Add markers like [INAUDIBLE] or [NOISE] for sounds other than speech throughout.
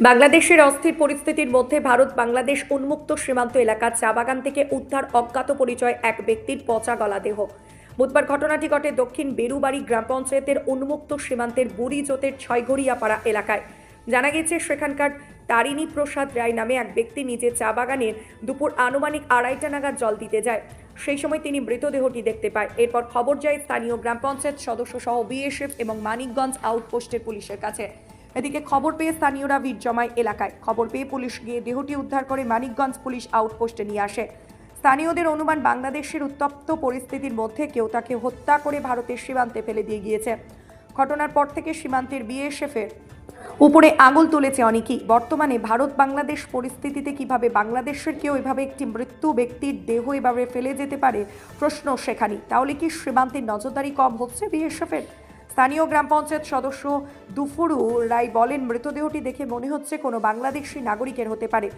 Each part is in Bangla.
বাংলাদেশের অস্থির পরিস্থিতির মধ্যে ভারত বাংলাদেশ উন্মুক্ত সীমান্ত এলাকার চা বাগান থেকে উদ্ধার অজ্ঞাত পরিচয় এক ব্যক্তির পচা গলা দেহ। বুধবার ঘটনাটি ঘটে দক্ষিণ বেরুবাড়ি গ্রাম পঞ্চায়েতের উন্মুক্ত সীমান্তের বুড়িজোতের ছয়ঘরিয়াপাড়া এলাকায়। জানা গেছে, সেখানকার তারিণী প্রসাদ রায় নামে এক ব্যক্তি নিজের চা বাগানের দুপুর আনুমানিক আড়াইটা নাগাদ জল দিতে যায়। সেই সময় তিনি মৃতদেহটি দেখতে পায়। এরপর খবর যায় স্থানীয় গ্রাম পঞ্চায়েত সদস্য সহ বিএসএফ এবং মানিকগঞ্জ আউটপোস্টের পুলিশের কাছে। এদিকে খবর পেয়ে স্থানীয়রা ভিড় জমায় এলাকায়। খবর পেয়ে পুলিশ গিয়ে দেহটি উদ্ধার করে মানিকগঞ্জ পুলিশ আউটপোস্টে নিয়ে আসে। স্থানীয়দের অনুমান, বাংলাদেশের উত্তপ্ত পরিস্থিতির মধ্যে কেউ তাকে হত্যা করে ভারতের সীমান্তে ফেলে দিয়ে গিয়েছে। ঘটনার পর থেকে সীমান্তের বিএসএফের উপরে আঙুল তুলেছে অনেকেই। বর্তমানে ভারত বাংলাদেশ পরিস্থিতিতে কীভাবে বাংলাদেশের কেউ এভাবে একটি মৃত্যু ব্যক্তির দেহ এভাবে ফেলে যেতে পারে প্রশ্ন সেখানেই। তাহলে কি সীমান্তের নজরদারি কম হচ্ছে বিএসএফের? স্থানীয় গ্রাম পঞ্চায়েত সদস্য দুফুরু রায় বলেন, মৃতদেহটি দেখে মনে হচ্ছে কোনো বাংলাদেশি নাগরিকের হতে পারে।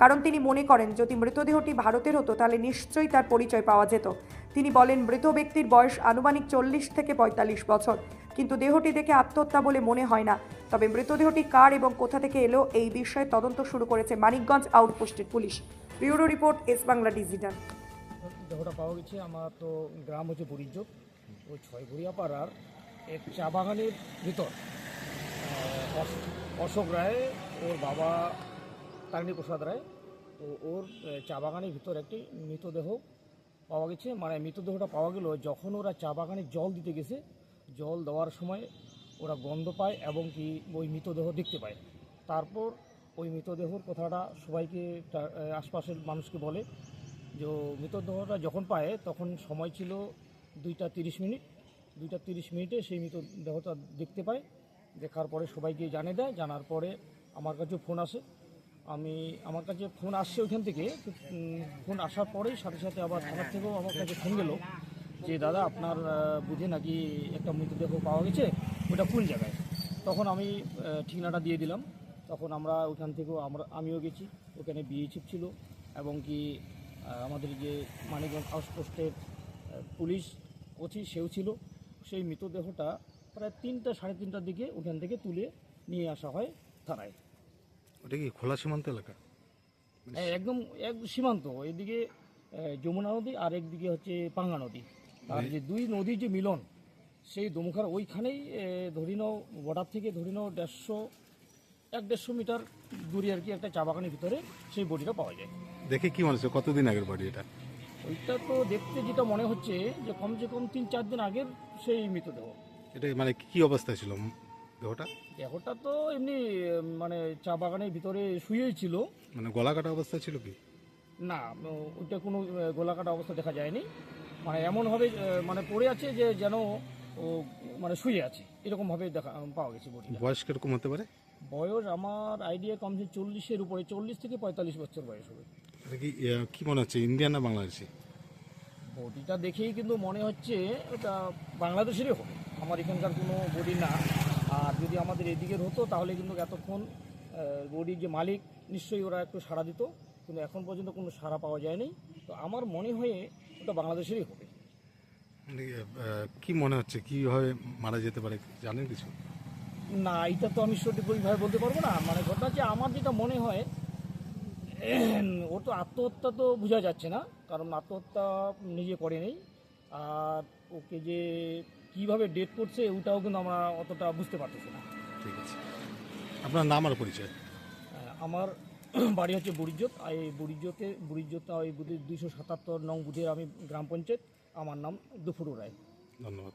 কারণ তিনি মনে করেন, যদি মৃতদেহটি ভারতের হতো, তাহলে নিশ্চয়ই তার পরিচয় পাওয়া যেত। তিনি বলেন, মৃত ব্যক্তির বয়স আনুমানিক চল্লিশ থেকে পঁয়তাল্লিশ বছর। কিন্তু দেহটি দেখে আত্মহত্যা বলে মনে হয় না। তবে মৃতদেহটি কার এবং কোথা থেকে এলো, এই বিষয়ে তদন্ত শুরু করেছে Manikganj আউটপোস্টের police. Bureau report, S Bangla digital. দেহটা পাওয়া গেছে, আমার তো গ্রাম হচ্ছে পরিযোগ ওই ছয়ঘরিয়া পাড়ার এক চা বাগানের ভিতর। অশোক রায়, ওর বাবা তারিণী প্রসাদ রায় তো ওর চা বাগানের ভিতর একটি মৃতদেহ পাওয়া গেছে। মানে মৃতদেহটা পাওয়া গেল যখন ওরা চা বাগানে জল দিতে গেছে। জল দেওয়ার সময় ওরা গন্ধ পায় এবং কি ওই মৃতদেহ দেখতে পায়। তারপর ওই মৃতদেহর কথাটা সবাইকে আশপাশের মানুষকে বলে যে মৃতদেহটা যখন পায় তখন সময় ছিল দুইটা তিরিশ মিনিট। দুইটা তিরিশ মিনিটে সেই মৃতদেহটা দেখতে পায় দেখার পরে সবাইকে জানিয়ে দেয়। জানার পরে আমার কাছে ফোন আসে। আমি, আমার কাছে ফোন আসছে ওইখান থেকে। ফোন আসার পরেই সাথে সাথে আবার থানার থেকেও আমার কাছে ফোন গেল যে, দাদা, আপনার বুঝে নাকি একটা মৃতদেহ পাওয়া গেছে? ওটা কোন জায়গায়? তখন আমি ঠিকানাটা দিয়ে দিলাম। তখন আমরা ওখান থেকেও আমরা, আমিও গেছি। ওখানে বিএচিপ ছিল এবং কি আমাদের যে মানিকগঞ্জ আউটপোস্টের পুলিশ ওছি সেও ছিল। সেই মৃতদেহটা প্রায় তিনটা সাড়ে তিনটার দিকে ওখান থেকে তুলে নিয়ে আসা হয় থানায়। ওটা কি খোলা সীমান্ত এলাকা? হ্যাঁ, একদম এক সীমান্ত। এদিকে যমুনা নদী আর একদিকে হচ্ছে পাঙ্গা নদী। আর যে দুই নদীর যে মিলন সেই দমুখার ওইখানেই ধরি নাও বর্ডার থেকে ধরি নাও দেড়শো এক দেড়শো মিটার দূরে আর কি একটা চা বাগানের ভিতরে সেই বডিটা পাওয়া যায়। দেখে কি মনে হচ্ছে? কতদিন আগের বডি এটা? ওইটা তো দেখতে যেটা মনে হচ্ছে যে কমসে কম তিন চার দিন আগের সেই মৃতদেহ। এটা মানে কি অবস্থায় ছিল দেহটা? দেহটা তো এমনি মানে চা বাগানের ভিতরে শুয়েই ছিল। মানে গলা কাটা অবস্থায় ছিল কি? না ওইটা কোনো আহ, গোলাকাটা অবস্থা দেখা যায়নি। মানে এমনভাবে মানে পড়ে আছে যে যেন ও মানে শুয়ে আছে। এরকমভাবে দেখা পাওয়া গেছে বডিটা। বয়স কীরকম হতে পারে? বয়স আমার আইডিয়া কমসে চল্লিশের উপরে চল্লিশ থেকে পঁয়তাল্লিশ বছর বয়স হবে। এটা কি আহ, কি মনে হচ্ছে ইন্ডিয়ান না বাংলাদেশি? বডিটা দেখেই কিন্তু মনে হচ্ছে ওটা বাংলাদেশেরই হবে। আমার এখানকার কোনো বডি না। আর যদি আমাদের এদিকের হতো তাহলে কিন্তু এতক্ষণ বডির যে মালিক নিশ্চয়ই ওরা একটু সাড়া দিত। কিন্তু এখন পর্যন্ত কোনো সাড়া পাওয়া যায়নি। তো আমার মনে হয় ওটা বাংলাদেশেরই হবে। মানে, আহ, কি মনে হচ্ছে কীভাবে মারা যেতে পারে জানেন কিছু? না এটা তো আমি সঠিকভাবে বলতে পারব না। মানে ঘটনা হচ্ছে আমার যেটা মনে হয় [CLEARS THROAT] ওর তো আত্মহত্যা তো বোঝা যাচ্ছে না কারণ আত্মহত্যা নিজে করেনি। আর ওকে যে কীভাবে ডেট করছে ওটাও কিন্তু আমরা অতটা বুঝতে পারতেছি না। ঠিক আছে। আপনার নাম আর পরিচয়? আমার [CLEARS THROAT] বাড়ি হচ্ছে বুড়িজোত আর এই বুড়িজোতে বুড়িজোত ওই দুইশো সাতাত্তর নং বুধের আমি গ্রাম পঞ্চায়েত। আমার নাম দুফুরু রায়। ধন্যবাদ।